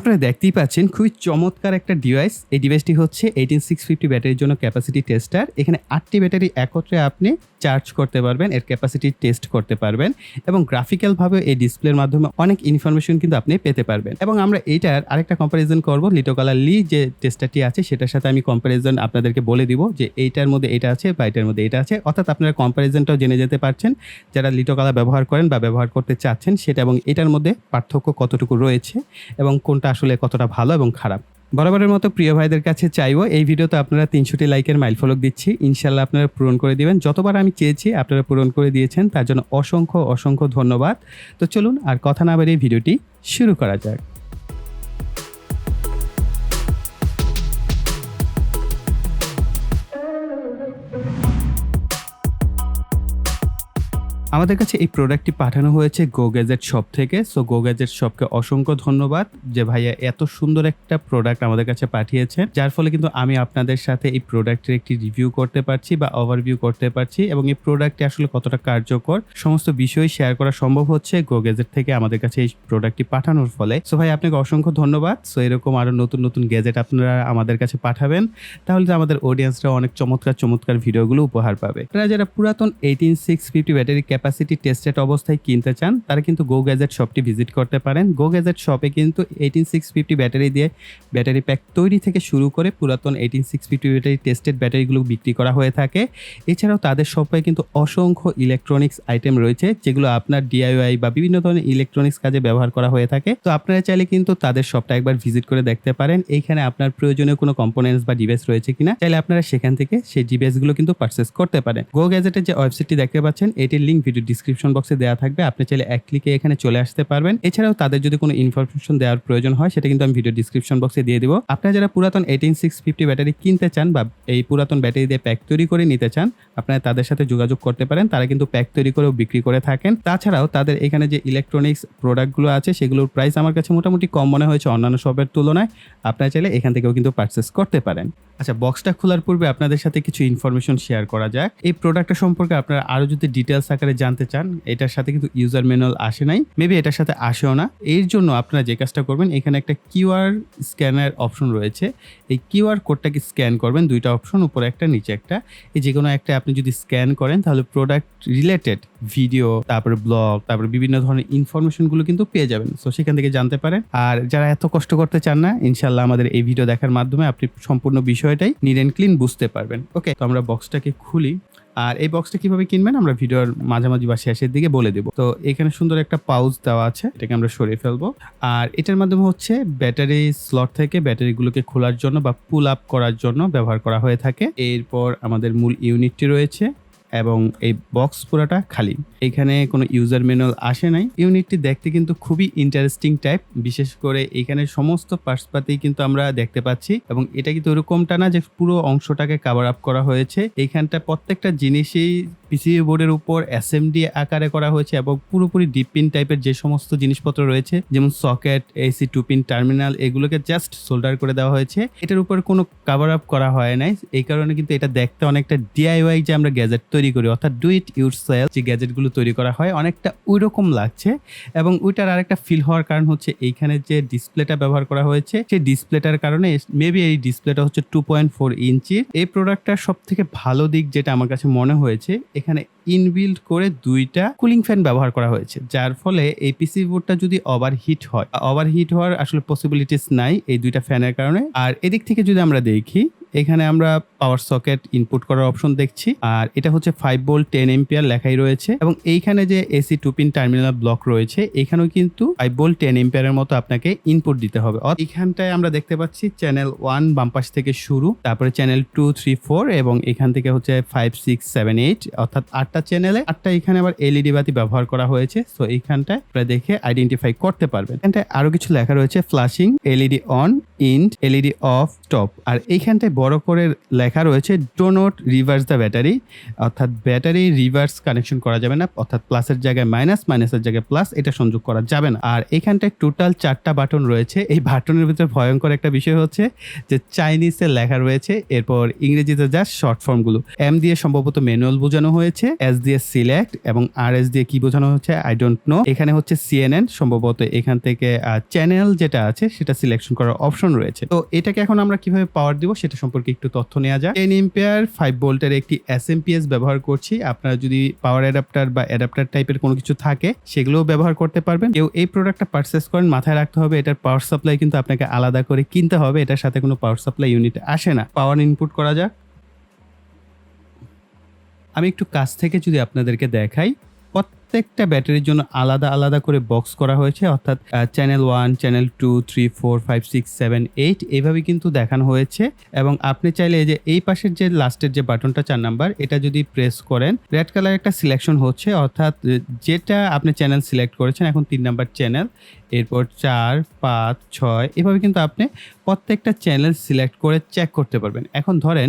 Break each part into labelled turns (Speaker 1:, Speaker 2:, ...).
Speaker 1: আপনারা দেখতেই পাচ্ছেন খুবই চমৎকার একটা ডিভাইস এই ডিভাইসটি হচ্ছে এইটিন সিক্স ফিফটি ব্যাটারির জন্য ক্যাপাসিটি টেস্টার এখানে আটটি ব্যাটারি একত্রে আপনি চার্জ করতে পারবেন, এর ক্যাপাসিটি টেস্ট করতে পারবেন এবং গ্রাফিক্যালভাবে এই ডিসপ্লের মাধ্যমে অনেক ইনফরমেশন কিন্তু আপনি পেতে পারবেন। এবং আমরা এইটার আরেকটা কম্পারিজন করব লিটোকালার লি যে টেস্টারটি আছে, সেটার সাথে আমি কম্পারিজন আপনাদেরকে বলে দিব যে এইটার মধ্যে এটা আছে বা এটার মধ্যে এটা আছে। অর্থাৎ আপনারা কম্পারিজনটাও জেনে যেতে পারছেন, যারা লিটোকালা ব্যবহার করেন বা ব্যবহার করতে চাচ্ছেন, সেটা এবং এটার মধ্যে পার্থক্য কতটুকু রয়েছে এবং কোনটা আসলে কতটা ভালো এবং খারাপ। বরাবরের মতো প্রিয় ভাইদের কাছে চাইব, এই ভিডিওতে আপনারা তিনশোটি লাইকের মাইল ফলক দিচ্ছি। ইনশাল্লাহ আপনারা পূরণ করে দিবেন। যতবার আমি চেয়েছি আপনারা পূরণ করে দিয়েছেন, তার জন্য অসংখ্য অসংখ্য ধন্যবাদ। তো চলুন আর কথা না বাড়িয়ে ভিডিওটি শুরু করা যাক। আমাদের কাছে এই প্রোডাক্টটি পাঠানো হয়েছে গো গ্যাজেট শপ থেকে। সো গো গ্যাজেট শপকে অসংখ্য ধন্যবাদ যে ভাইয়া এত সুন্দর একটা প্রোডাক্ট আমাদের কাছে পাঠিয়েছেন, যার ফলে কিন্তু আমি আপনাদের সাথে এই প্রোডাক্টের একটি রিভিউ করতে পারছি বা ওভারভিউ করতে পারছি এবং এই প্রোডাক্টটি আসলে কতটা কার্যকর সমস্ত বিষয় শেয়ার করা সম্ভব হচ্ছে গো গ্যাজেট থেকে আমাদের কাছে এই প্রোডাক্টটি পাঠানোর ফলে। সো ভাই আপনাকে অসংখ্য ধন্যবাদ। সো এরকম আরও নতুন নতুন গ্যাজেট আপনারা আমাদের কাছে পাঠাবেন, তাহলে তো আমাদের অডিয়েন্সরা অনেক চমৎকার চমৎকার ভিডিওগুলো উপহার পাবে। আপনারা যারা পুরাতন eighteen six fifty battery capacity tested অবস্থায় কিনতে চান, তারা কিন্তু গো গ্যাজেট শপটি ভিজিট করতে পারেন। গো গ্যাজেট শপে কিন্তু এইটিন সিক্স ফিফটি ব্যাটারি দিয়ে ব্যাটারি প্যাক তৈরি থেকে শুরু করে পুরাতন eighteen six fifty battery tested ব্যাটারিগুলো বিক্রি করা হয়ে থাকে। এছাড়াও তাদের শপে কিন্তু অসংখ্য ইলেকট্রনিক্স আইটেম রয়েছে, যেগুলো আপনার ডিআইওয়াই বা বিভিন্ন ধরনের ইলেকট্রনিক্স কাজে ব্যবহার করা হয়ে থাকে। তো আপনারা চাইলে কিন্তু তাদের শপটা একবার ভিজিট করে দেখতে পারেন, এইখানে আপনার প্রয়োজনীয় কোনো কম্পোনেন্টস বা ডিভাইস রয়েছে কিনা, চাইলে আপনারা সেখান থেকে সেই ডিভাইসগুলো কিন্তু পারচেস করতে পারেন। গো গ্যাজেটের যে ওয়েবসাইটটি দেখতে পাচ্ছেন, এটির লিঙ্ক ভিডিও ডিসক্রিপশন বক্সে দেওয়া থাকবে। আপনি চাইলে এক ক্লিকে এখানে চলে আসতে পারবেন। এছাড়াও তাদের যদি কোনো ইনফরমেশন দেওয়ার প্রয়োজন হয়, সেটা কিন্তু আমি ভিডিও ডিসক্রিপশন বক্সে দিয়ে দিব। আপনারা যারা পুরাতন এইটিন সিক্স ফিফটি ব্যাটারি কিনতে চান বা এই পুরাতন ব্যাটারি দিয়ে প্যাক তৈরি করে নিতে চান, আপনারা তাদের সাথে যোগাযোগ করতে পারেন। তারা কিন্তু প্যাক তৈরি করেও বিক্রি করে থাকেন। তাছাড়াও তাদের এখানে যে ইলেকট্রনিক্স প্রোডাক্টগুলো আছে, সেগুলোর প্রাইস আমার কাছে মোটামুটি কম মনে হয়েছে অন্যান্য শপের তুলনায়। আপনারা চাইলে এখান থেকেও কিন্তু পারচেস করতে পারেন। আচ্ছা বক্সটা খোলার পূর্বে আপনাদের সাথে কিছু ইনফরমেশন শেয়ার করা যাক। এই প্রোডাক্টটা সম্পর্কে আপনারা আরও যদি ডিটেলস আকারে জানতে চান, এটার সাথে কিন্তু ইউজার ম্যানুয়াল আসে নাই মেবি এটার সাথে আসেও না। এর জন্য আপনারা যে কাজটা করবেন, এখানে একটা কিউআর স্ক্যানার অপশন রয়েছে। এই কিউআর কোডটাকে স্ক্যান করবেন, দুইটা অপশন উপরে একটা, নিচে একটা। এই যে কোনো একটা আপনি যদি স্ক্যান করেন, তাহলে প্রোডাক্ট রিলেটেড ভিডিও তারপরে ব্লগ তারপরে বিভিন্ন ধরনের ইনফরমেশনগুলো কিন্তু পেয়ে যাবেন। সো সেখান থেকে জানতে পারেন। আর যারা এত কষ্ট করতে চান না ইনশাল্লাহ আমাদের এই ভিডিও দেখার মাধ্যমে আপনি সম্পূর্ণ বিষয়টাই নিট অ্যান্ড ক্লিন বুঝতে পারবেন। ওকে তো আমরা বক্সটাকে খুলি। আর এই বক্সটা কীভাবে কিনবেন, আমরা ভিডিওর মাঝামাঝি বা শেষের দিকে বলে দেবো। তো এখানে সুন্দর একটা পাউচ দেওয়া আছে, এটাকে আমরা সরিয়ে ফেলব। আর এটার মাধ্যমে হচ্ছে ব্যাটারি স্লট থেকে ব্যাটারিগুলোকে খোলার জন্য বা পুল আপ করার জন্য ব্যবহার করা হয়ে থাকে। এরপর আমাদের মূল ইউনিটটি রয়েছে। এবং এই বক্স পুরাটা খালি। এখানে কোনো ইউজার ম্যানুয়াল আসে নাই। ইউনিটটি দেখতে কিন্তু খুবই ইন্টারেস্টিং টাইপ বিশেষ করে এখানে সমস্ত পার্টসপাতি কিন্তু আমরা দেখতে পাচ্ছি এবং এটা কিন্তু ওরকমটা না যে পুরো অংশটাকে কাভার আপ করা হয়েছে। এইখানটা প্রত্যেকটা জিনিসই পিসিবি বোর্ডের উপর এসএমডি আকারে করা হয়েছে এবং পুরোপুরি ডিপ পিন টাইপের যে সমস্ত জিনিসপত্র রয়েছে, যেমন socket AC two pin terminal এগুলোকে জাস্ট সোল্ডার করে দেওয়া হয়েছে। এটার উপর কোনো কাভার আপ করা হয় নাই। এই কারণে কিন্তু এটা দেখতে অনেকটা ডিআইওয়াই যে আমরা গ্যাজেট তৈরি করি, অর্থাৎ ডু ইট ইউর সেল যে গ্যাজেটগুলো তৈরি করা হয়, অনেকটা ওই রকম লাগছে। এবং ওইটার আরেকটা ফিল হওয়ার কারণ হচ্ছে এইখানে যে ডিসপ্লেটা ব্যবহার করা হয়েছে, সেই ডিসপ্লেটার কারণে মেবি এই ডিসপ্লেটা হচ্ছে টু পয়েন্ট ফোর ইঞ্চির এই প্রোডাক্টটার সব থেকে ভালো দিক যেটা আমার কাছে মনে হয়েছে এখানে ইনবিল্ড করে দুইটা কুলিং ফ্যান ব্যবহার করা হয়েছে, যার ফলে এই পিসি বোর্ডটা যদি ওভার হিট হয় ওভার হিট হওয়ার আসলে পসিবিলিটিস নাই এই দুইটা ফ্যানের কারণে। আর এদিক থেকে যদি আমরা দেখি এখানে আমরা পাওয়ার সকেট ইনপুট করার অপশন দেখছি, আর এটা হচ্ছে ফাইভ বোল্ট টেন এম্পিয়ার লেখাই রয়েছে, এবং এইখানে যে AC two pin terminal block রয়েছে, এখানেও কিন্তু ফাইভ বোল্ট টেন এম্পিয়ারের মতো আপনাকে ইনপুট দিতে হবে। এখানটায় আমরা দেখতে পাচ্ছি চ্যানেল ওয়ান বামপাশ থেকে শুরু, তারপরে চ্যানেল টু থ্রি ফোর এবং এখান থেকে হচ্ছে ফাইভ সিক্স সেভেন এইট অর্থাৎ আটটা চ্যানেলে আটটা এখানে আবার এলইডি বাতি ব্যবহার করা হয়েছে তো এইখানটায় আপনারা দেখে আইডেন্টিফাই করতে পারবেন। এখানটায় আরও কিছু লেখা রয়েছে flashing LED on int LED off stop আর এইখানটায় বড় করে লেখা রয়েছে do not reverse the battery অর্থাৎ ব্যাটারি রিভার্স কানেকশন করা যাবে না, অর্থাৎ প্লাসের জায়গায় মাইনাস মাইনাসের জায়গায় প্লাস এটা সংযোগ করা যাবে না। আর এখানটায় টোটাল চারটা বাটন রয়েছে। এই বাটনের ভিতরে ভয়ঙ্কর একটা বিষয় হচ্ছে যে চাইনিজে লেখা রয়েছে, এরপর ইংরেজিতে যা শর্ট ফর্মগুলো এম দিয়ে সম্ভবত ম্যানুয়াল বোঝানো হয়েছে এস দিয়ে সিলেক্ট এবং আর এস দিয়ে কি বোঝানো হচ্ছে আই ডোন্ট নো এখানে হচ্ছে সিএনএন সম্ভবত এখান থেকে চ্যানেল যেটা আছে, সেটা সিলেকশন করার অপশন রয়েছে। তো এটাকে এখন আমরা কীভাবে পাওয়ার দিব, সেটা সম্পর্কে একটু তথ্য নেওয়া যায় টেন ইম্পেয়ার ফাইভ ভোল্টের একটি এস ব্যবহার করছি। আপনারা যদি পাওয়ার অ্যাডাপ্টার বা অ্যাডাপ্টার টাইপের কোনো কিছু থাকে, সেগুলোও ব্যবহার করতে পারবেন। কেউ এই প্রোডাক্টটা পারচেস করেন, মাথায় রাখতে হবে এটার পাওয়ার সাপ্লাই কিন্তু আপনাকে আলাদা করে কিনতে হবে। এটার সাথে কোনো পাওয়ার সাপ্লাই ইউনিট আসে না। পাওয়ার ইনপুট করা যাক। আমি একটু কাছ থেকে যদি আপনাদেরকে দেখাই প্রত্যেকটা ব্যাটারির জন্য আলাদা আলাদা করে বক্স করা হয়েছে, অর্থাৎ channel one channel two three four five six seven eight এইভাবে কিন্তু দেখানো হয়েছে। এবং আপনি চাইলে যে এই পাশের যে লাস্টের যে বাটনটা চার নাম্বার এটা যদি প্রেস করেন রেড কালার একটা সিলেকশন হচ্ছে, অর্থাৎ যেটা আপনি চ্যানেল সিলেক্ট করেছেন, এখন তিন নাম্বার চ্যানেল এরপর চার, পাঁচ, ছয়, এভাবে কিন্তু আপনি প্রত্যেকটা চ্যানেল সিলেক্ট করে চেক করতে পারবেন। এখন ধরেন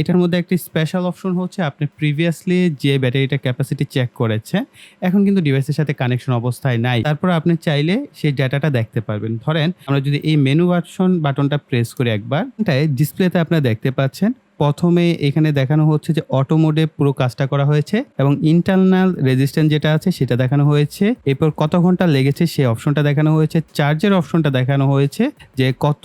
Speaker 1: এটার মধ্যে একটি স্পেশাল অপশন হচ্ছে আপনি প্রিভিয়াসলি যে ব্যাটারিটা ক্যাপাসিটি চেক করেছে এখন কিন্তু ডিভাইসের সাথে কানেকশন অবস্থায় নাই। তারপর আপনি চাইলে সেই ডাটাটা দেখতে পারবেন। ধরেন, আমরা যদি এই মেনু বাটন বাটনটা প্রেস করি একবার ডিসপ্লেতে আপনারা দেখতে পাচ্ছেন প্রথমে এখানে দেখানো হচ্ছে যে অটো মোডে পুরো কাজটা করা হয়েছে এবং ইন্টারনাল রেজিস্ট্যান্স যেটা আছে সেটা দেখানো হয়েছে। এরপর কত ঘণ্টা লেগেছে সেই অপশনটা দেখানো হয়েছে। চার্জের অপশনটা দেখানো হয়েছে যে কত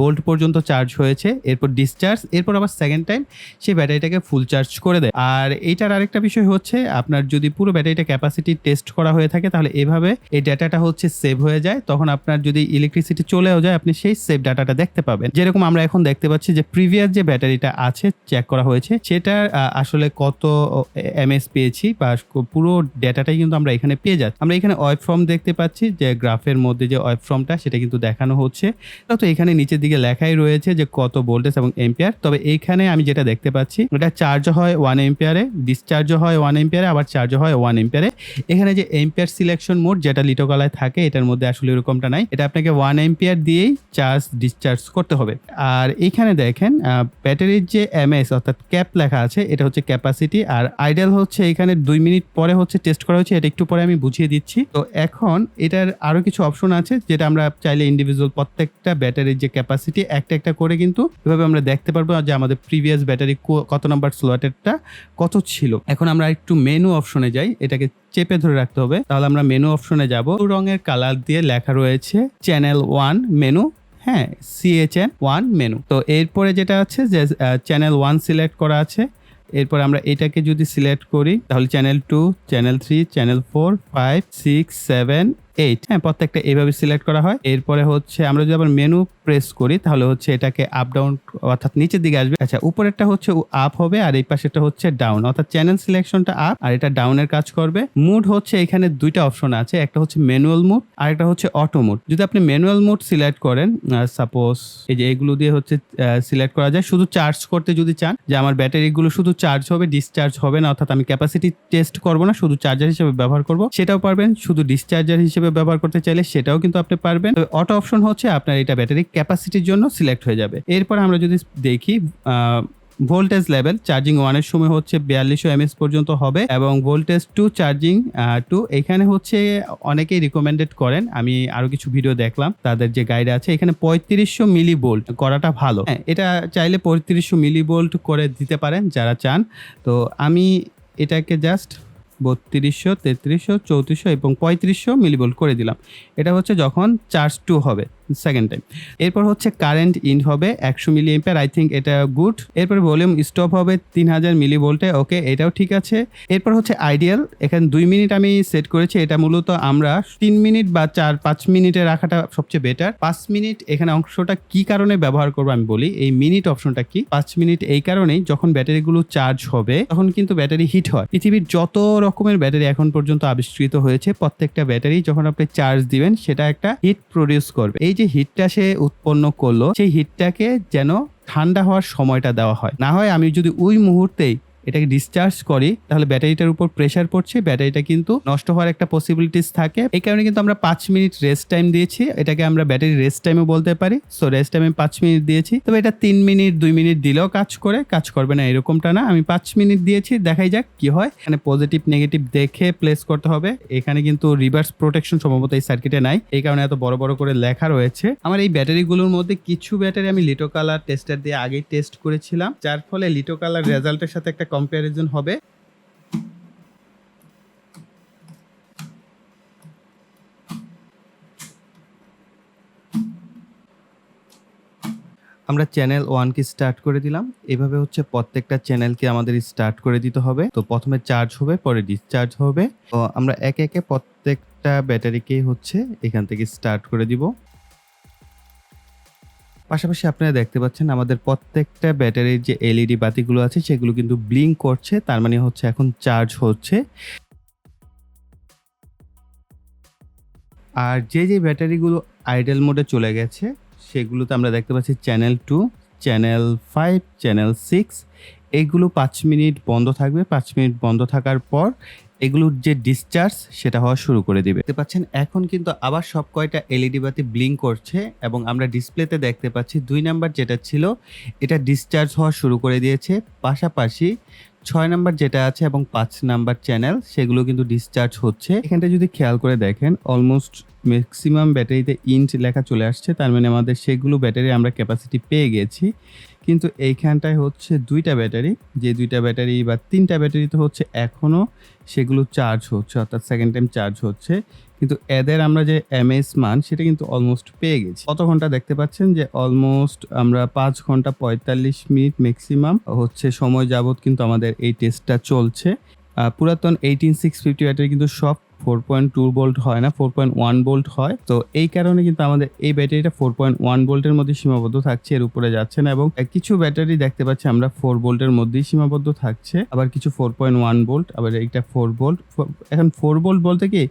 Speaker 1: বোল্ট পর্যন্ত চার্জ হয়েছে এরপর ডিসচার্জ এরপর আবার সেকেন্ড টাইম সেই ব্যাটারিটাকে ফুল চার্জ করে দেয়। আর এইটার আরেকটা বিষয় হচ্ছে আপনার যদি পুরো ব্যাটারিটা ক্যাপাসিটি টেস্ট করা হয়ে থাকে তাহলে এভাবে এই ডাটাটা হচ্ছে সেভ হয়ে যায়। তখন আপনার যদি ইলেকট্রিসিটি চলেও যায় আপনি সেই সেভ ডাটাটা দেখতে পাবেন। যেরকম আমরা এখন দেখতে পাচ্ছি যে প্রিভিয়াস যে ব্যাটারিটা আছে চেক করা হয়েছে আহ, আসলে কত এমএস পেয়েছি বা পুরো ডেটাটাই কিন্তু আমরা এখানে পেয়ে যাচ্ছি। আমরা এখানে ওয়েব ফর্ম দেখতে পাচ্ছি যে গ্রাফের মধ্যে যে ওয়েব ফর্মটা সেটা কিন্তু দেখানো হচ্ছে। তো এখানে নিচের দিকে লেখাই রয়েছে যে কত ভোল্টেজ এবং এম্পিয়ার তবে এইখানে আমি যেটা দেখতে পাচ্ছি, এটা চার্জ হয় ওয়ান এম্পিয়ারে ডিসচার্জও হয় ওয়ান এম্পিয়ারে আবার চার্জও হয় ওয়ান এম্পিয়ারে এখানে যে এম্পিয়ার সিলেকশন মোড যেটা লিটোকলায় থাকে, এটার মধ্যে আসলে এরকমটা নাই। এটা আপনাকে ওয়ান এম্পিয়ার দিয়েই চার্জ ডিসচার্জ করতে হবে। আর এখানে দেখেন ব্যাটারির যে এমএস অর্থাৎ ক্যাপ লেখা আছে, এটা হচ্ছে ক্যাপাসিটি আর আইডেল হচ্ছে এখানে দুই মিনিট পরে হচ্ছে টেস্ট করা হয়েছে, এটা একটু পরে আমি বুঝিয়ে দিচ্ছি। তো এখন এটার আরও কিছু অপশন আছে, যেটা আমরা চাইলে ইন্ডিভিজুয়াল প্রত্যেকটা ব্যাটারির যে ক্যাপাসিটি একটা একটা করে কিন্তু এভাবে আমরা দেখতে পারব যে আমাদের প্রিভিয়াস ব্যাটারি কত নাম্বার স্লটেরটা কত ছিল। এখন আমরা একটু মেনু অপশনে যাই, এটাকে চেপে ধরে রাখতে হবে। তাহলে আমরা মেনু অপশনে যাব। রঙের কালার দিয়ে লেখা রয়েছে চ্যানেল ওয়ান মেনু হ্যাঁ সিএচএন ওয়ান মেনু তো এরপরে যেটা আছে যে চ্যানেল ওয়ান সিলেক্ট করা আছে। এরপর আমরা এটাকে যদি সিলেক্ট করি, তাহলে channel two channel three channel four five six seven eight হ্যাঁ প্রত্যেকটা এইভাবে সিলেক্ট করা হয়। এরপরে হচ্ছে আমরা যদি আবার মেনু প্রেস করি, তাহলে হচ্ছে এটাকে আপ ডাউন অর্থাৎ নিচের দিকে আসবে। আচ্ছা উপরেরটা হচ্ছে আপ হবে আর এই পাশেরটা হচ্ছে ডাউন অর্থাৎ চ্যানেল সিলেকশনটা আপ আর এটা ডাউনের কাজ করবে। মুড হচ্ছে এখানে দুইটা অপশন আছে, একটা হচ্ছে ম্যানুয়াল মুড আর একটা হচ্ছে অটো মুড যদি আপনি ম্যানুয়াল মুড সিলেক্ট করেন সাপোজ এই যে এগুলো দিয়ে হচ্ছে সিলেক্ট করা যায়, শুধু চার্জ করতে যদি চান, যে আমার ব্যাটারিগুলো শুধু চার্জ হবে ডিসচার্জ হবে না, অর্থাৎ আমি ক্যাপাসিটি টেস্ট করব না, শুধু চার্জার হিসেবে ব্যবহার করব, সেটাও পারবেন, শুধু ডিসচার্জার হিসেবে ব্যবহার করতে চাইলে সেটাও কিন্তু আপনি পারবেন। অটো অপশন হচ্ছে আপনার এটা ব্যাটারি ক্যাপাসিটির জন্য সিলেক্ট হয়ে যাবে। এরপর আমরা যদি দেখি ভোল্টেজ লেভেল চার্জিং ওয়ানের সময় হচ্ছে বিয়াল্লিশশো এমএস পর্যন্ত হবে এবং ভোল্টেজ টু চার্জিং টু এখানে হচ্ছে অনেকেই রিকমেন্ডেড করেন। আমি আরও কিছু ভিডিও দেখলাম, তাদের যে গাইড আছে, এখানে পঁয়ত্রিশশো মিলি ভোল্ট করাটা ভালো। হ্যাঁ এটা চাইলে পঁয়ত্রিশশো মিলি ভোল্ট করে দিতে পারেন যারা চান। তো আমি এটাকে জাস্ট বত্রিশশো তেত্রিশশো চৌত্রিশশো এবং পঁয়ত্রিশশো মিলিভোল্ট করে দিলাম। এটা হচ্ছে যখন চার্জ টু হবে। সেকেন্ড টাইম এরপর হচ্ছে কারেন্ট ইন হবে একশো মিলি এম্পিয়ার আই থিঙ্ক এটা গুড এরপর ভলিউম স্টপ হবে তিন হাজার মিলি ভোল্টে ওকে এটাও ঠিক আছে। এরপর হচ্ছে আইডিয়াল এখানে দুই মিনিট আমি সেট করেছি, এটা মূলত আমরা তিন মিনিট বা চার, পাঁচ মিনিটে রাখাটা সবচেয়ে বেটার পাঁচ মিনিট এখানে অংশটা কি কারণে ব্যবহার করব আমি বলি, এই মিনিট অপশনটা কি? পাঁচ মিনিট এই কারণেই যখন ব্যাটারিগুলো চার্জ হবে, তখন কিন্তু ব্যাটারি হিট হয়। পৃথিবীর যত রকমের ব্যাটারি এখন পর্যন্ত আবিষ্কৃত হয়েছে, প্রত্যেকটা ব্যাটারি যখন আপনি চার্জ দিবেন, সেটা একটা হিট প্রডিউস করবে। এই যে হিটটা সে উৎপন্ন করল, সেই হিটটাকে যেন ঠান্ডা হওয়ার সময়টা দেওয়া হয়। না হয় আমি যদি ওই মুহূর্তেই এটাকে ডিসচার্জ করি, তাহলে ব্যাটারিটার উপর প্রেশার পড়ছে, ব্যাটারিটা কিন্তু নষ্ট হওয়ার একটা পসিবিলিটিস থাকে। এই কারণে কিন্তু আমরা পাঁচ মিনিট রেস্ট টাইম দিয়েছি, এটাকে আমরা ব্যাটারি রেস্ট টাইমও বলতে পারি। সো রেস্ট টাইমে পাঁচ মিনিট দিয়েছি। তবে এটা তিন মিনিট দুই মিনিট দিলেও কাজ করে, কাজ করবে না এরকমটা না। আমি পাঁচ মিনিট দিয়েছি, দেখাই যাক কি হয়। এখানে পজিটিভ নেগেটিভ দেখে প্লেস করতে হবে। এখানে কিন্তু রিভার্স প্রোটেকশন সম্ভবত এই সার্কিটে নাই। এই কারণে এত বড় বড় করে লেখা রয়েছে। আমার এই ব্যাটারিগুলোর মধ্যে কিছু ব্যাটারি আমি লিটো কালার টেস্টার দিয়ে আগেই টেস্ট করেছিলাম, যার ফলে লিটো কালার রেজাল্টের সাথে একটা কম্প্যারিজন হবে। আমরা চ্যানেল ওয়ানকে স্টার্ট করে দিলাম। এভাবে হচ্ছে প্রত্যেকটা চ্যানেলকে আমাদের স্টার্ট করে দিতে হবে। তো প্রথমে চার্জ হবে, পরে ডিসচার্জ হবে। তো আমরা একে একে প্রত্যেকটা ব্যাটারিকে হচ্ছে এখান থেকে স্টার্ট করে দিব। পাশাপাশি আপনারা দেখতে পাচ্ছেন আমাদের প্রত্যেকটা ব্যাটারির যে এলইডি বাতিগুলো আছে, সেগুলো কিন্তু ব্লিঙ্ক করছে, তার মানে হচ্ছে এখন চার্জ হচ্ছে। আর যে যে ব্যাটারিগুলো আইডেল মোডে চলে গেছে, সেগুলোতে আমরা দেখতে পাচ্ছি channel two channel five channel six এগুলো পাঁচ মিনিট বন্ধ থাকবে। পাঁচ মিনিট বন্ধ থাকার পর এগুলোর যে ডিসচার্জ সেটা হওয়া শুরু করে দিবে। দেখতে পাচ্ছেন, এখন কিন্তু আবার সব কয়টা এলইডি বাতি ব্লিঙ্ক করছে এবং আমরা ডিসপ্লেতে দেখতে পাচ্ছি দুই নাম্বার যেটা ছিল, এটা ডিসচার্জ হওয়া শুরু করে দিয়েছে। পাশাপাশি ছয় নাম্বার যেটা আছে এবং পাঁচ নাম্বার চ্যানেল সেগুলো কিন্তু ডিসচার্জ হচ্ছে। এখানটা যদি খেয়াল করে দেখেন অলমোস্ট ম্যাক্সিমাম ব্যাটারিতে ইঞ্চ লেখা চলে আসছে, তার মানে আমাদের সেগুলো ব্যাটারি আমরা ক্যাপাসিটি পেয়ে গেছি। কিন্তু এইখানটায় হচ্ছে দুইটা ব্যাটারি। যে দুইটা ব্যাটারি বা তিনটা ব্যাটারি তো হচ্ছে এখনও সেগুলো চার্জ হচ্ছে, অর্থাৎ সেকেন্ড টাইম চার্জ হচ্ছে। কিন্তু এদের আমরা যে এমএস মান, সেটা কিন্তু অলমোস্ট পেয়ে গেছি। কত ঘণ্টা দেখতে পাচ্ছেন যে অলমোস্ট আমরা পাঁচ ঘণ্টা পঁয়তাল্লিশ মিনিট ম্যাক্সিমাম হচ্ছে সময় যাবত কিন্তু আমাদের এই টেস্টটা চলছে। পুরাতন এইটিন সিক্স ফিফটি ব্যাটারি কিন্তু সব ফোর পয়েন্ট টু বোল্ট হয় না ফোর পয়েন্ট ওয়ান বোল্ট হয়। তো এই কারণে কিন্তু আমাদের এই ব্যাটারিটা ফোর পয়েন্ট ওয়ান বোল্টের মধ্যে সীমাবদ্ধ থাকছে, এর উপরে যাচ্ছে না এবং কিছু ব্যাটারি দেখতে পাচ্ছি আমরা ফোর বোল্টের মধ্যেই সীমাবদ্ধ থাকছে। আবার কিছু ফোর পয়েন্ট ওয়ান বোল্ট আবার এইটা ফোর বোল্ট এখন ফোর বোল্ট বলতে কি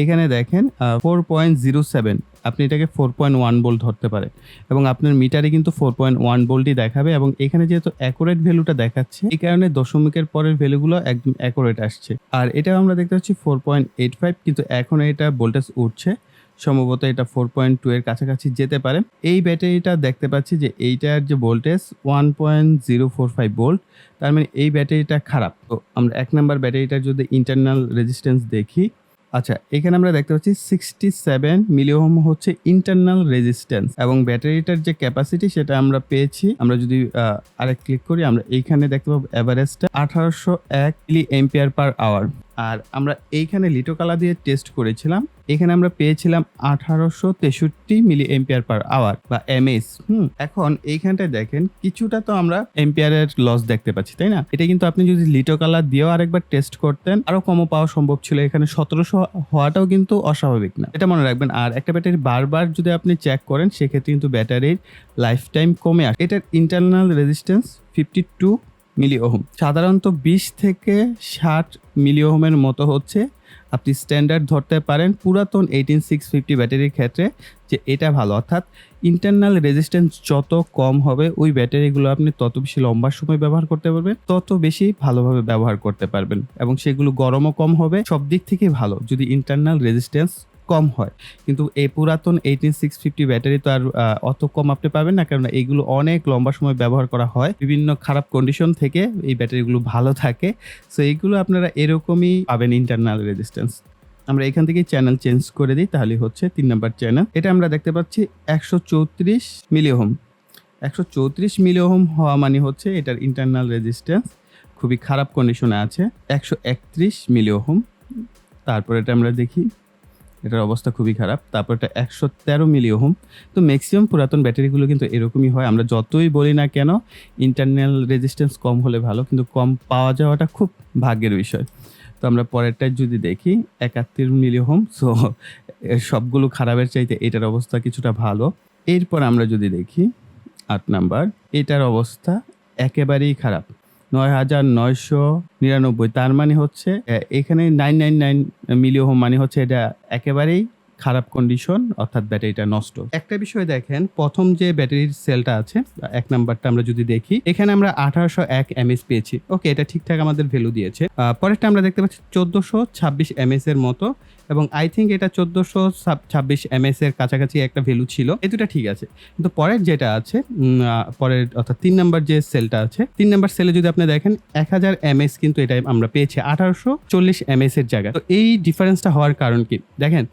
Speaker 1: এখানে দেখেন ফোর পয়েন্ট জিরো সেভেন আপনি এটাকে ফোর পয়েন্ট ওয়ান ভোল্ট ধরতে পারেন এবং আপনার মিটারে কিন্তু ফোর পয়েন্ট ওয়ান ভোল্টই দেখাবে এবং এখানে যেহেতু অ্যাকুরেট ভ্যালুটা দেখাচ্ছে, এই কারণে দশমিকের পরের ভ্যালুগুলো একদম অ্যাকুরেট আসছে। আর এটা আমরা দেখতে পাচ্ছি ফোর পয়েন্ট এইট ফাইভ কিন্তু এখন এটা ভোল্টেজ উঠছে। সম্ভবত এটা ফোর পয়েন্ট টু এর কাছাকাছি যেতে পারে। এই ব্যাটারিটা দেখতে পাচ্ছি যে এইটার যে voltage one point zero four five volt তার মানে এই ব্যাটারিটা খারাপ। তো আমরা এক নাম্বার ব্যাটারিটার যদি ইন্টারনাল রেজিস্ট্যান্স দেখি আচ্ছা এখানে আমরা দেখতে পাচ্ছি সিক্সটি সেভেন মিলিওহম হচ্ছে ইন্টারনাল রেজিস্ট্যান্স এবং ব্যাটারিটার যে ক্যাপাসিটি সেটা আমরা পেয়েছি। আমরা যদি আরেক ক্লিক করি, আমরা এইখানে দেখতে পাবো অ্যাভারেজটা আঠারোশো এক মিলি এম্পিয়ার পার আওয়ার আর আমরা এইখানে লিটো কালা দিয়ে টেস্ট করেছিলাম। এখানে আমরা পেয়েছিলাম আঠারোশো তেষট্টি মিলি এম্পিয়ার পার আওয়ার বা এমএস হুম। এখন এইখানটায় দেখেন, কিছুটা তো আমরা এম্পিয়ারের লস দেখতে পাচ্ছি, তাই না? এটা কিন্তু আপনি যদি লিটো কালার দিয়েও আরেকবার টেস্ট করতেন, আরও কমও পাওয়া সম্ভব ছিল। এখানে সতেরোশো হওয়াটাও কিন্তু অস্বাভাবিক না। এটা মনে রাখবেন, আর একটা ব্যাটারি বারবার যদি আপনি চেক করেন, সেক্ষেত্রে কিন্তু ব্যাটারির লাইফ টাইম কমে আসে। এটার internal resistance fifty two milliohm সাধারণত বিশ থেকে ষাট মিলি ওহমের মতো হচ্ছে। আপনি স্ট্যান্ডার্ড ধরতে পারেন পুরাতন এইটিন সিক্স ফিফটি ব্যাটারির ক্ষেত্রে যে এটা ভালো। অর্থাৎ ইন্টারনাল রেজিস্ট্যান্স যত কম হবে ওই ব্যাটারিগুলো আপনি তত বেশি লম্বা সময় ব্যবহার করতে পারবেন, তত বেশি ভালোভাবে ব্যবহার করতে পারবেন এবং সেগুলো গরমও কম হবে। সব দিক থেকে ভালো। যদি ইন্টারনাল রেজিস্ট্যান্স কম হয়। কিন্তু এই পুরাতন এইটিন সিক্স ফিফটি ব্যাটারি তো আর অত কম আপনি পাবেন না। কারণ এইগুলো অনেক লম্বা সময় ব্যবহার করা হয়। বিভিন্ন খারাপ কন্ডিশন থেকে এই ব্যাটারিগুলো ভালো থাকে। সো এইগুলো আপনারা এরকমই পাবেন ইন্টারনাল রেজিস্ট্যান্স আমরা এখান থেকে চ্যানেল চেঞ্জ করে দিই, তাহলে হচ্ছে তিন নাম্বার চ্যানেল এটা আমরা দেখতে পাচ্ছি একশো চৌত্রিশ মিলিওহম। একশো চৌত্রিশ মিলিওহম হওয়া মানে হচ্ছে এটার ইন্টারনাল রেজিস্ট্যান্স খুবই খারাপ কন্ডিশনে আছে। একশো একত্রিশ মিলিওহম। তারপর এটা আমরা দেখি। এটার অবস্থা খুবই খারাপ। তারপর এটা একশো তেরো মিলিওহম। তো ম্যাক্সিমাম পুরাতন ব্যাটারিগুলো কিন্তু এরকমই হয়। আমরা যতই বলি না কেন ইন্টারনাল রেজিস্ট্যান্স কম হলে ভালো, কিন্তু কম পাওয়া যাওয়াটা খুব ভাগ্যের বিষয়। তো আমরা পরেরটায় যদি দেখি, একাত্তর মিলিওহম। সো সবগুলো খারাপের চাইতে এটার অবস্থা কিছুটা ভালো। এরপর আমরা যদি দেখি, আট নাম্বার, এটার অবস্থা একেবারেই খারাপ। নয় হাজার নয়শো নিরানব্বই। তার মানে হচ্ছে এখানে নাইন নাইন নাইন মিলিওহম মানে হচ্ছে এটা একেবারেই খারাপ কন্ডিশন অর্থাৎ ব্যাটারিটা নষ্ট। একটা বিষয় দেখেন, প্রথম যে ব্যাটারির সেলটা আছে, এক নাম্বারটা আমরা যদি দেখি, এখানে আমরা আঠারোশো এক এমএস পেয়েছি। ওকে, এটা ঠিকঠাক আমাদের ভ্যালু দিয়েছে। পরেরটা আমরা দেখতে পাচ্ছি চোদ্দোশো ছাব্বিশ এমএস এর মতো, এবং আই থিঙ্ক এটা চোদ্দোশো ছাব্বিশ এমএস এর কাছাকাছি একটা ভ্যালু ছিল। এই দুটা ঠিক আছে। কিন্তু পরের যেটা আছে পরের, অর্থাৎ তিন নাম্বার যে সেলটা আছে, তিন নাম্বার সেলে যদি আপনি দেখেন, এক হাজার এমএস কিন্তু এটা আমরা পেয়েছি আঠারোশো চল্লিশ এমএস এর জায়গায়। তো এই ডিফারেন্সটা হওয়ার কারণ কি? দেখেন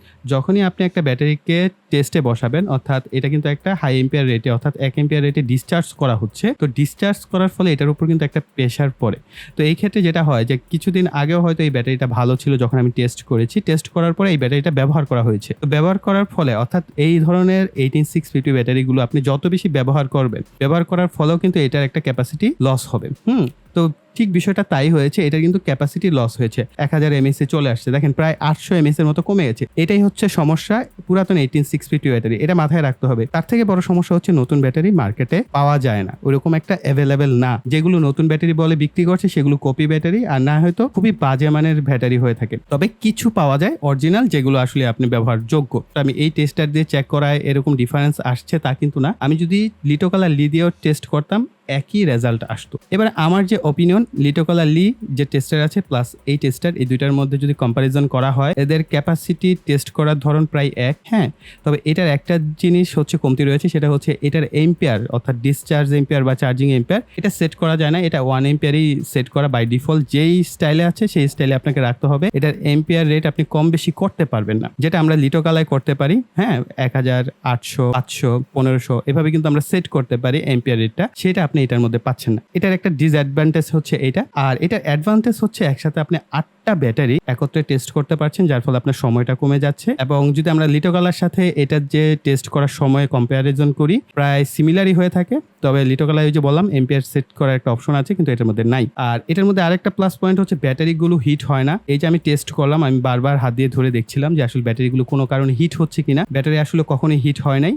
Speaker 1: যখনই আপনি একটা ব্যাটারিকে টেস্টে বসাবেন, অর্থাৎ এটা কিন্তু একটা হাই এম্পিয়ার রেটে অর্থাৎ এক এম্পিয়ার রেটে ডিসচার্জ করা হচ্ছে। তো ডিসচার্জ করার ফলে এটার উপর কিন্তু একটা প্রেশার পড়ে। তো এই ক্ষেত্রে যেটা হয় যে কিছুদিন আগেও হয়তো এই ব্যাটারিটা ভালো ছিল যখন আমি টেস্ট করেছি। টেস্ট করার পরে এই ব্যাটারিটা ব্যবহার করা হয়েছে। তো ব্যবহার করার ফলে, অর্থাৎ এই ধরনের এইটিন সিক্স ফিফটি ব্যাটারিগুলো আপনি যত বেশি ব্যবহার করবেন, ব্যবহার করার ফলেও কিন্তু এটার একটা ক্যাপাসিটি লস হবে। হুম? তো ঠিক বিষয়টা তাই হয়েছে, এটা কিন্তু ক্যাপাসিটি লস হয়েছে। এক হাজার এমএস চলে আসছে, দেখেন প্রায় আটশো এমএস এর মতো কমে গেছে। এটাই হচ্ছে সমস্যা পুরাতন এইটিন সিক্স ফিফটি ব্যাটারি এটা মাথায় রাখতে হবে। তার থেকে বড় সমস্যা হচ্ছে নতুন ব্যাটারি মার্কেটে পাওয়া যায় না। ওরকম একটা অ্যাভেলেবেল না। যেগুলো নতুন ব্যাটারি বলে বিক্রি করছে, সেগুলো কপি ব্যাটারি আর না হয়তো খুবই বাজে মানের ব্যাটারি হয়ে থাকে। তবে কিছু পাওয়া যায় অরিজিনাল যেগুলো আসলে আপনি ব্যবহারযোগ্য। তো আমি এই টেস্টার দিয়ে চেক করায় এরকম ডিফারেন্স আসছে তা কিন্তু না। আমি যদি লিটোকালার লি টেস্ট করতাম একই রেজাল্ট আসতো। এবার আমার যে অপিনিয়ন লিটোকালার লি যে টেস্টার আছে প্লাস এই টেস্টার এই দুইটার মধ্যে যদি কম্পারিজন করা হয়, এদের ক্যাপাসিটি টেস্ট করার ধরন প্রায় এক হ্যাঁ? তবে এটার একটা জিনিস হচ্ছে কমতি রয়েছে, সেটা হচ্ছে এটার এম্পিয়ার অর্থাৎ ডিসচার্জ এম্পিয়ার বা চার্জিং এম্পিয়ার এটা সেট করা যায় না। এটা ওয়ান এম্পিয়ারই সেট করা বাই ডিফল্ট যেই স্টাইলে আছে, সেই স্টাইলে আপনাকে রাখতে হবে। এটার এম্পিয়ার রেট আপনি কম বেশি করতে পারবেন না। যেটা আমরা লিটোকালায় করতে পারি হ্যাঁ? এক হাজার আটশো, পাঁচশো, পনেরোশো, এভাবে কিন্তু আমরা সেট করতে পারি এম্পিয়ার রেটটা সেটা আপনি এটার মধ্যে পাচ্ছেন না। এটার একটা ডিসঅ্যাডভান্টেজ হচ্ছে এটা আর এটার অ্যাডভান্টেজ হচ্ছে একসাথে আপনি আটটা ব্যাটারি একত্রে টেস্ট করতে পারছেন, যার ফলে আপনার সময়টা কমে যাচ্ছে। এবং যদি আমরা লিটোকালার সাথে এটার যে টেস্ট করার সময় কম্পারিজন করি, প্রায় সিমিলারই হয়ে থাকে। তবে লিটোকালায় যে বললাম এম্পিয়ার সেট করার একটা অপশন আছে, কিন্তু এটার মধ্যে নাই। আর এটার মধ্যে আরেকটা প্লাস পয়েন্ট হচ্ছে ব্যাটারিগুলো হিট হয় না। এই যে আমি টেস্ট করলাম, আমি বারবার হাত দিয়ে ধরে দেখছিলাম যে আসলে ব্যাটারিগুলো কোনো কারণে হিট হচ্ছে কিনা। ব্যাটারি আসলে কখনোই হিট হয় নাই।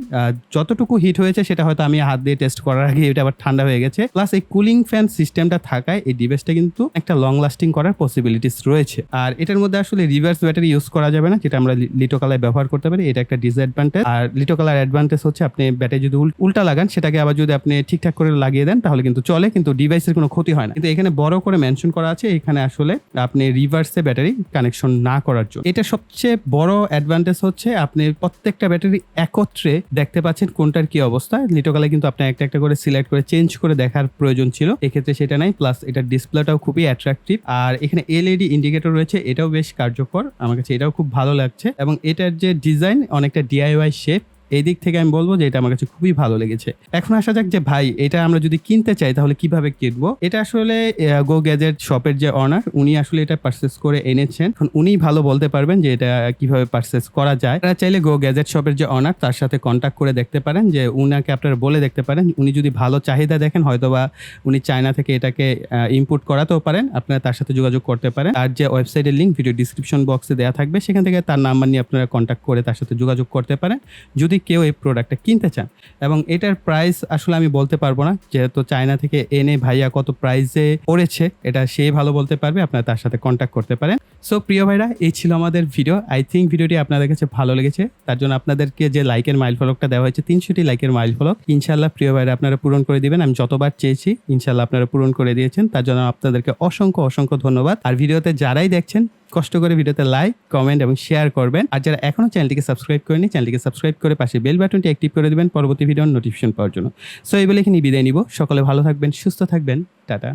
Speaker 1: যতটুকু হিট হয়েছে, সেটা হয়তো আমি হাত দিয়ে টেস্ট করার আগে এটা আবার ঠান্ডা হয়ে গেছে। প্লাস এই কুলিং ফ্যান সিস্টেমটা থাকায় এই ডিভাইসটা কিন্তু একটা লং লাস্টিং করার পসিবিলিটিস রয়েছে। আর এটার মধ্যে আসলে রিভার্স ব্যাটারি ইউজ করা যাবে না, যেটা আমরা লিটো লিটোকালায় ব্যবহার করতে পারি। এটা একটা ডিসঅ্যাডভান্টেজ আর লিটোকালার অ্যাডভান্টেজ হচ্ছে আপনি ব্যাটারি যদি উল্টা লাগান, সেটাকে আবার যদি আপনি ঠিকঠাক করে লাগিয়ে দেন, তাহলে কিন্তু চলে, কিন্তু ডিভাইসের কোনো ক্ষতি হয় না। কিন্তু এখানে বড় করে মেনশন করা আছে, এখানে আসলে আপনি রিভার্সে ব্যাটারি কানেকশন না করার জন্য। এটা সবচেয়ে বড় অ্যাডভান্টেজ হচ্ছে আপনি প্রত্যেকটা ব্যাটারি একত্রে দেখতে পাচ্ছেন কোনটার কি অবস্থা। লিটো লিটোকালে কিন্তু আপনি একটা একটা করে সিলেক্ট করে চেঞ্জ করে দেখার প্রয়োজন ছিল। এক্ষেত্রে সেটা নাই প্লাস এটার ডিসপ্লেটাও খুবই অ্যাট্রাকটিভ আর এখানে এলইডি ইন্ডিকেটর রয়েছে, এটাও বেশ কার্যকর। আমার কাছে এটাও খুব ভালো লাগছে। এবং এটার যে ডিজাইন অনেকটা ডিআইওয়াই শেপ এই দিক থেকে আমি বলব যে এটা আমার কাছে খুবই ভালো লেগেছে। এখন আসা যাক যে ভাই, এটা আমরা যদি কিনতে চাই তাহলে কীভাবে কিনবো? এটা আসলে গো গ্যাজেট শপের যে অনার উনি আসলে এটা পারচেস করে এনেছেন। এখন উনি ভালো বলতে পারবেন যে এটা কীভাবে পারচেস করা যায়। তারা চাইলে গো গ্যাজেট শপের যে অনার তার সাথে কন্ট্যাক্ট করে দেখতে পারেন যে উনাকে আপনারা বলে দেখতে পারেন। উনি যদি ভালো চাহিদা দেখেন, হয়তোবা উনি চায়না থেকে এটাকে ইনপুট করাতেও পারেন। আপনারা তার সাথে যোগাযোগ করতে পারেন। আর যে ওয়েবসাইটের লিঙ্ক ভিডিও ডিসক্রিপশন বক্সে দেওয়া থাকবে। সেখান থেকে তার নাম্বার নিয়ে আপনারা কন্ট্যাক্ট করে তার সাথে যোগাযোগ করতে পারেন। যদি কেউ এই প্রোডাক্টটা কিনতে চান। এবং এটার প্রাইস আসলে আমি বলতে পারব না, যেহেতু চায়না থেকে এনে ভাইয়া কত প্রাইসে পড়েছে এটা সে ভালো বলতে পারবে, আপনারা তার সাথে কন্ট্যাক্ট করতে পারেন। সো প্রিয় ভাইরা, এই ছিল আমাদের ভিডিও আই থিঙ্ক ভিডিওটি আপনাদের কাছে ভালো লেগেছে। তার জন্য আপনাদেরকে যে লাইকের মাইল ফলকটা দেওয়া হয়েছে, তিনশোটি লাইকের মাইল ফলক ইনশাল্লাহ প্রিয় ভাইরা আপনারা পূরণ করে দিবেন। আমি যতবার চেয়েছি ইনশাল্লাহ আপনারা পূরণ করে দিয়েছেন। তার জন্য আপনাদেরকে অসংখ্য অসংখ্য ধন্যবাদ। আর ভিডিওতে যারাই দেখছেন কষ্ট করে ভিডিওতে লাইক কমেন্ট এবং শেয়ার করবেন। আর যারা এখনও চ্যানেলটিকে সাবস্ক্রাইব করেনি, চ্যানেলটিকে সাবস্ক্রাইব করে পাশে বেল বাটনটি অ্যাক্টিভ করে দেবেন পরবর্তী ভিডিওর নোটিফিকেশন পাওয়ার জন্য। সো এই বলে এখানে বিদায় নিব। সকলে ভালো থাকবেন, সুস্থ থাকবেন। টাটা।